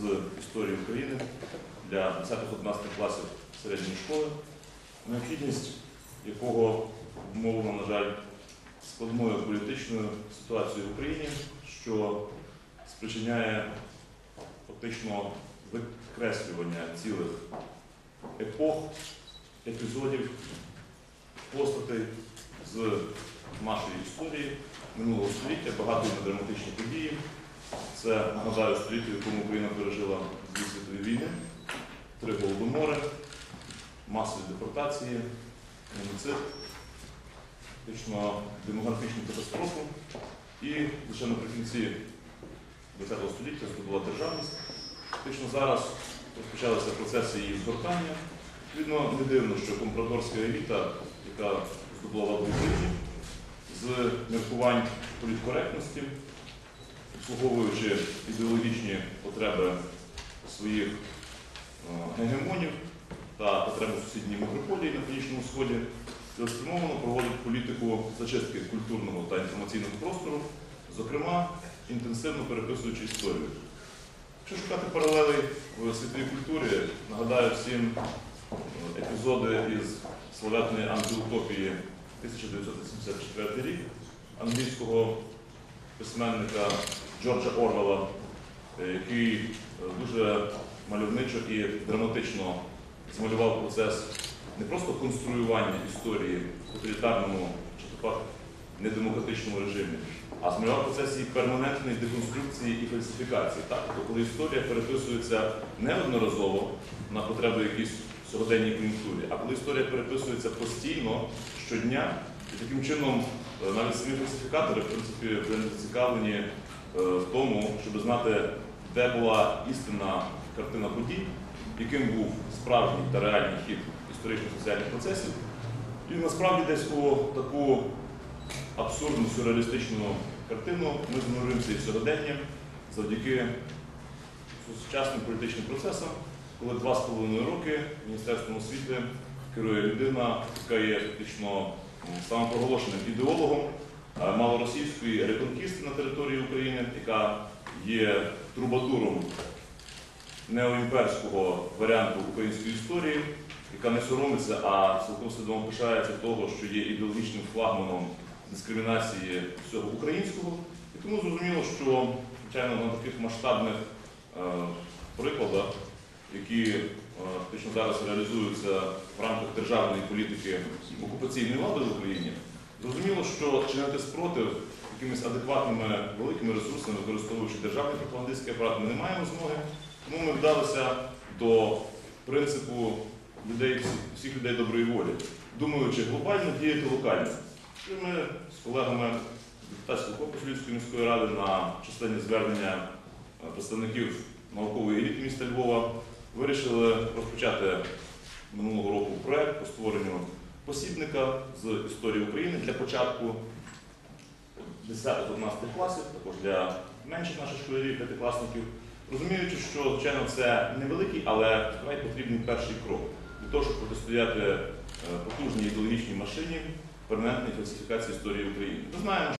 з історії України для 10-11 класів середньої школи, необхідність якого умовлено, на жаль, складною політичною ситуацією в Україні, що спричиняє фактично викреслювання цілих епох, епізодів, постатей з нашої історії минулого століття, багато на драматичні події. Це, нагадаю, століття, в якому Україна пережила дві світові війни, три голодомори, масові депортації, геноцид, фактично демографічну катастрофу. І лише наприкінці ХХ століття здобула державність. Фактично зараз розпочалися процеси її згортання. Відповідно, не дивно, що компрадорська еліта, яка здобула владу в з міркувань політкоректності, обслуговуючи ідеологічні потреби своїх е, гегемонів та потреби сусідньої митрополії на Північному Сході, цілеспрямовано проводить політику зачистки культурного та інформаційного простору, зокрема, інтенсивно переписуючи історію. Якщо шукати паралелей в світовій культурі, нагадаю всім е, епізоди із славетної антиутопії 1984 рік англійського письменника Джорджа Орвела, е, який е, дуже мальовничо і драматично змалював процес не просто конструювання історії в тоталітарному чи то недемократичному режимі, а змалював процес її перманентної деконструкції і фальсифікації. Так? Тобто, коли історія переписується неодноразово на потреби якісь сьогоденній кон'юнктурі, а коли історія переписується постійно, щодня, і таким чином е, навіть самі фальсифікатори в принципі, не зацікавлені в тому, щоб знати, де була істинна картина подій, яким був справжній та реальний хід історичних соціальних процесів. І насправді десь у таку абсурдну сюрреалістичну картину ми занурюємося і в сьогодення завдяки сучасним політичним процесам, коли два з половиною роки Міністерством освіти керує людина, яка є фактично самопроголошеним ідеологом е, малоросійської реконкісти на території України, яка є трубадуром неоімперського варіанту української історії, яка не соромиться, а цілком свідомо пишається того, що є ідеологічним флагманом дискримінації всього українського. І тому зрозуміло, що звичайно на таких масштабних е, прикладах, які е, фактично зараз реалізуються в рамках державної політики окупаційної влади в Україні, зрозуміло, що чинити спротив якимись адекватними великими ресурсами, використовуючи державний пропагандистський апарат, ми не маємо змоги. Тому ми вдалися до принципу людей, всіх- людей доброї волі, думаючи глобально, діяти локально. І ми з колегами депутатського корпусу Львівської міської ради на частині звернення е, представників наукової еліти міста Львова вирішили розпочати минулого року проект по створенню посібника з історії України для початку 10-11 класів, також для менших наших школярів, п'ятикласників, розуміючи, що, звичайно, це невеликий, але вкрай потрібний перший крок для того, щоб протистояти е, потужній ідеологічній машині перманентної фальсифікації історії України. Ми знаємо,